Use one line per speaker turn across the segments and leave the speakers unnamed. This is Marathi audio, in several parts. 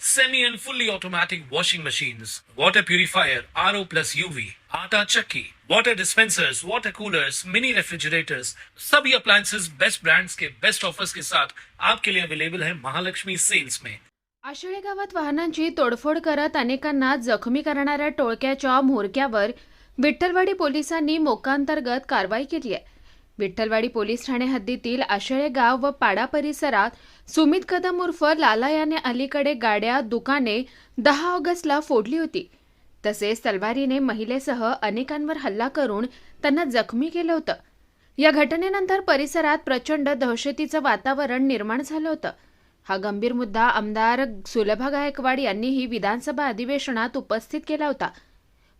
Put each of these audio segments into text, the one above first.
semi and fully automatic washing machines, water purifier, RO plus UV, आटा चक्की, water dispensers, water coolers, mini refrigerators, सभी appliances बेस्ट ब्रांड्स के बेस्ट ऑफर्स के साथ आपके लिए अवेलेबल है महालक्ष्मी सेल्स में
आषाढी गावात वाहनांची तोडफोड करत अनेकांना जखमी करणाऱ्या टोळक्याच्या म्होरक्यावर विठ्ठलवाडी पोलिसांनी मोक्कांतर्गत कारवाई केली आहे. विठ्ठलवाडी पोलीस ठाणे हद्दीतील आशळे गाव व पाडा परिसरात सुमित कदम उर्फ लाला याने अलीकडे गाड्या दुकाने दहा ऑगस्टला फोडली होती. तसेच तलवारीने महिलेसह अनेकांवर हल्ला करून त्यांना जखमी केलं होतं. या घटनेनंतर परिसरात प्रचंड दहशतीचं वातावरण निर्माण झालं होतं. हा गंभीर मुद्दा आमदार सुलभा गायकवाड यांनीही विधानसभा अधिवेशनात उपस्थित केला होता.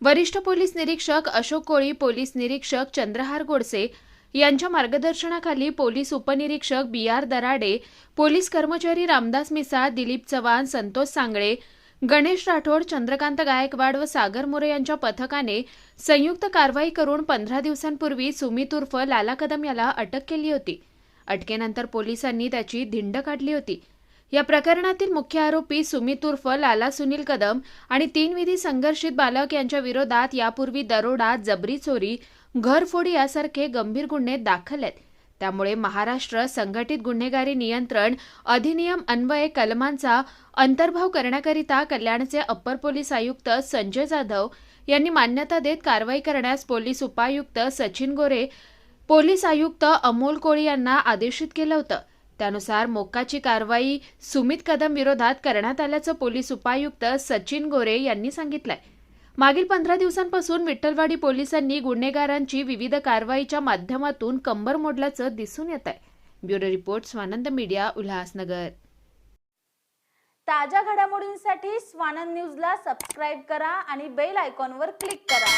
वरिष्ठ पोलीस निरीक्षक अशोक कोळी पोलीस निरीक्षक चंद्रहार गोडसे यांच्या मार्गदर्शनाखाली पोलीस उपनिरीक्षक बी आर दराडे पोलीस कर्मचारी रामदास मिसा दिलीप चव्हाण संतोष सांगळे गणेश राठोड चंद्रकांत गायकवाड व सागर मोरे यांच्या पथकाने संयुक्त कारवाई करून पंधरा दिवसांपूर्वी सुमित उर्फ लाला कदम याला अटक केली होती. अटकेनंतर पोलिसांनी त्याची धिंड काढली होती. या प्रकरणातील मुख्य आरोपी सुमित उर्फ लाला सुनील कदम आणि तीन विधी संघर्षित बालक यांच्या विरोधात यापूर्वी दरोडा जबरी चोरी घरफोडी यासारखे गंभीर गुन्हे दाखल आहेत. त्यामुळे महाराष्ट्र संघटित गुन्हेगारी नियंत्रण अधिनियम अन्वये कलमांचा अंतर्भाव करण्याकरिता कल्याणचे अप्पर पोलीस आयुक्त संजय जाधव यांनी मान्यता देत कारवाई करण्यास पोलीस उपायुक्त सचिन गोरे पोलीस आयुक्त अमोल कोळी यांना आदेशित केलं होतं. त्यानुसार मोक्काची कारवाई सुमित कदम विरोधात करण्यात आल्याचं पोलीस उपायुक्त सचिन गोरे यांनी सांगितलंय. मागील पंधरा दिवसांपासून विठ्ठलवाडी पोलिसांनी गुन्हेगारांची विविध कारवाईच्या माध्यमातून कंबर मोडल्याचं दिसून येत आहे bureau report Swanand media Ulhasnagar.
ताज्या घडामोडींसाठी स्वानंद न्यूजला सबस्क्राईब करा आणि बेल आयकॉनवर क्लिक करा.